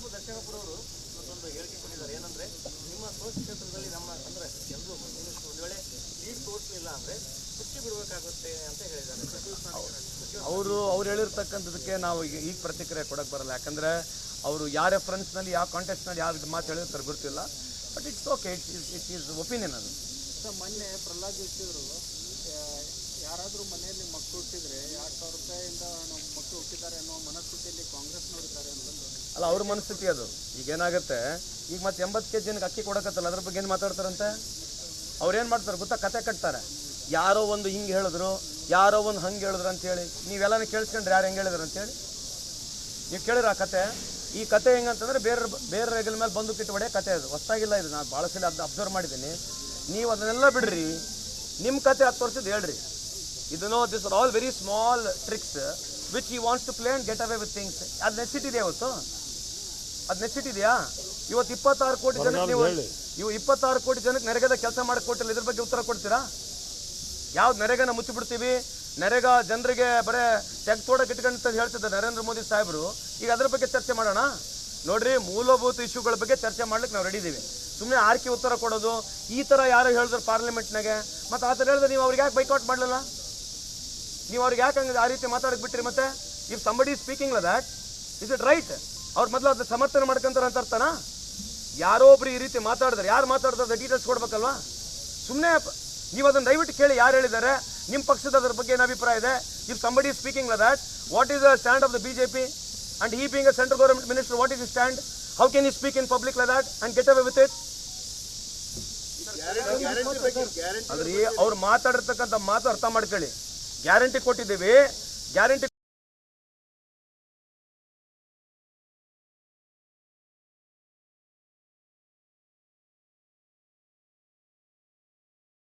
ಶಾಸಕ ದರ್ಶನಪುರ ಅವರು ಮತ್ತೊಂದು ಹೇಳಿಕೆ ಕೊಟ್ಟಿದ್ದಾರೆ. ಏನಂದ್ರೆ ನಿಮ್ಮ ಸೋಸ್ ಕ್ಷೇತ್ರದಲ್ಲಿ ನಮ್ಮ ಅಂದ್ರೆ ಎಲ್ಲರೂ ಇನ್ನಿಷ್ಟು ಒಂದು ವೇಳೆ ಲೀಡ್ ತೋರಿಸಲಿಲ್ಲ ಅಂದ್ರೆ ಕುರ್ಚಿ ಬಿಡಬೇಕಾಗುತ್ತೆ ಅಂತ ಹೇಳಿದ್ದಾರೆ. ಅವರು ಅವ್ರು ಹೇಳಿರ್ತಕ್ಕಂಥದಕ್ಕೆ ನಾವು ಈಗ ಈಗ ಪ್ರತಿಕ್ರಿಯೆ ಕೊಡಕ್ಕೆ ಬರಲ್ಲ. ಯಾಕಂದ್ರೆ ಅವರು ಯಾವ ರೆಫರೆನ್ಸ್ನಲ್ಲಿ ಯಾವ ಕಾಂಟೆಸ್ಟ್ನಲ್ಲಿ ಯಾವ ಮಾತು ಹೇಳಿರ್ತಾರೆ ಗೊತ್ತಿಲ್ಲ. But it's okay it's it is opinion ಅದು. ಸರ್ ಮೊನ್ನೆ ಪ್ರಹ್ಲಾದ್ ಜೋಶಿ ಅವರು ಯಾರಾದರೂ ಮನೆಯಲ್ಲಿ ಮಕ್ಕಳು ಹುಟ್ಟಿದ್ರೆ ಎರಡು ಸಾವಿರ ರೂಪಾಯಿಂದ ನಮ್ಮ ಮಕ್ಕಳು ಹುಟ್ಟಿದ್ದಾರೆ ಅನ್ನೋ ಮನಸ್ಥಿತಿಯಲ್ಲಿ ಕಾಂಗ್ರೆಸ್ ನೋಡಿದ್ದಾರೆ ಅಂತಂದು ಅಲ್ಲ, ಅವ್ರ ಮನಸ್ಥಿತಿ ಅದು. ಈಗ ಏನಾಗುತ್ತೆ ಈಗ ಮತ್ತೆ ಎಂಬತ್ತು ಕೆ ಜಿನಕ್ಕೆ ಅಕ್ಕಿ ಕೊಡಕತ್ತಲ್ಲ, ಅದ್ರ ಬಗ್ಗೆ ಏನು ಮಾತಾಡ್ತಾರಂತೆ? ಅವ್ರೇನು ಮಾಡ್ತಾರೆ ಗೊತ್ತಾ? ಕತೆ ಕಟ್ತಾರೆ. ಯಾರೋ ಒಂದು ಹಿಂಗೆ ಹೇಳಿದ್ರು, ಯಾರೋ ಒಂದು ಹಂಗೆ ಹೇಳಿದ್ರು ಅಂತೇಳಿ. ನೀವೆಲ್ಲನೂ ಕೇಳಿಸ್ಕೊಂಡ್ರೆ ಯಾರು ಹೆಂಗೆ ಹೇಳಿದ್ರು ಅಂತೇಳಿ? ನೀವು ಕೇಳಿರ ಆ ಕತೆ? ಈ ಕತೆ ಹೆಂಗಂತಂದ್ರೆ ಬೇರೆ ಬೇರೆ ರೆಗಲ್ ಮೇಲೆ ಬಂದು ಕಿಟ್ಟು ಹೊಡೆಯೋ ಕತೆ ಅದು. ಹೊಸ್ತಾಗಿಲ್ಲ ಇದು. ನಾನು ಭಾಳ ಸಲ ಅದನ್ನ ಅಬ್ಸರ್ವ್ ಮಾಡಿದ್ದೀನಿ. ನೀವು ಅದನ್ನೆಲ್ಲ ಬಿಡ್ರಿ. ನಿಮ್ಮ ಕತೆ ಹತ್ತು ವರ್ಷದ ಹೇಳ್ರಿ. ಇದನ್ನೋ this are all very small tricks which he wants to play and get away with things ಅದು ನೆಚ್ಚಿಟ್ಟಿದೆ ಇವತ್ತು? ಅದು ನೆಚ್ಚಿಟ್ಟಿದೆಯಾ? ಇವತ್ತು ಇಪ್ಪತ್ತಾರು ಕೋಟಿ ಜನಕ್ಕೆ ನೀವು ಇವು ಇಪ್ಪತ್ತಾರು ಕೋಟಿ ಜನಕ್ಕೆ ನೆರೆಗದ ಕೆಲಸ ಮಾಡಿಕೊಟ್ಟಿಲ್ಲ ಇದ್ರ ಬಗ್ಗೆ ಉತ್ತರ ಕೊಡ್ತೀರಾ? ಯಾವ್ದು ನೆರೆಗನ ಮುಚ್ಚಿಬಿಡ್ತೀವಿ? ನರೇಗಾ ಜನರಿಗೆ ಬರೇ ತೆಗ್ ತೋಡಕ್ಕೆ ಅಂತ ಹೇಳ್ತಿದ್ದ ನರೇಂದ್ರ ಮೋದಿ ಸಾಹೇಬರು. ಈಗ ಅದ್ರ ಬಗ್ಗೆ ಚರ್ಚೆ ಮಾಡೋಣ. ನೋಡ್ರಿ ಮೂಲಭೂತ ಇಶ್ಯೂಗಳ ಬಗ್ಗೆ ಚರ್ಚೆ ಮಾಡ್ಲಿಕ್ಕೆ ನಾವು ರೆಡಿ ಇದೀವಿ. ಸುಮ್ಮನೆ ಆರ್ಕೆ ಉತ್ತರ ಕೊಡೋದು. ಈ ಥರ ಯಾರು ಹೇಳಿದ್ರು ಪಾರ್ಲಿಮೆಂಟ್ನಾಗೆ ಮತ್ತೆ ಆ ಥರ ಹೇಳಿದ್ರೆ ನೀವು ಅವ್ರಿಗೆ ಯಾಕೆ ಬೈಕೌಟ್ ಮಾಡಲಿಲ್ಲ? ನೀವು ಅವ್ರಿಗೆ ಯಾಕೆ ಹಂಗೆ ಆ ರೀತಿ ಮಾತಾಡಕ್ ಬಿಟ್ರಿ ಮತ್ತೆ? If somebody speaking that is it right ಅವ್ರು ಮೊದಲು ಅದನ್ನ ಸಮರ್ಥನೆ ಮಾಡ್ಕೊಂತಾರ ಅಂತ ಅರ್ಥನಾ? ಯಾರೋ ಒಬ್ರು ಈ ರೀತಿ ಮಾತಾಡಿದ್ರೆ ಯಾರು ಮಾತಾಡ್ತಾರೆ ಡೀಟೇಲ್ಸ್ ಕೊಡ್ಬೇಕಲ್ವಾ? ಸುಮ್ಮನೆ ನೀವು ಅದನ್ನ ದಯವಿಟ್ಟು ಕೇಳಿ ಯಾರು ಹೇಳಿದ್ದಾರೆ ನಿಮ್ಮ ಪಕ್ಷದ ಅದ್ರ ಬಗ್ಗೆ ಏನು ಅಭಿಪ್ರಾಯ ಇದೆ? If somebody speaking that what is the stand of the BJP and he being a central government minister what is stand how can you speak in public like that and get away with it ಅದ್ರಿ ಅವ್ರು ಮಾತಾಡಿರ್ತಕ್ಕಂಥ ಮಾತು ಅರ್ಥ ಮಾಡ್ಕೊಳ್ಳಿ. Guarantee ಕೊಟ್ಟಿದ್ದೀವಿ. Guarantee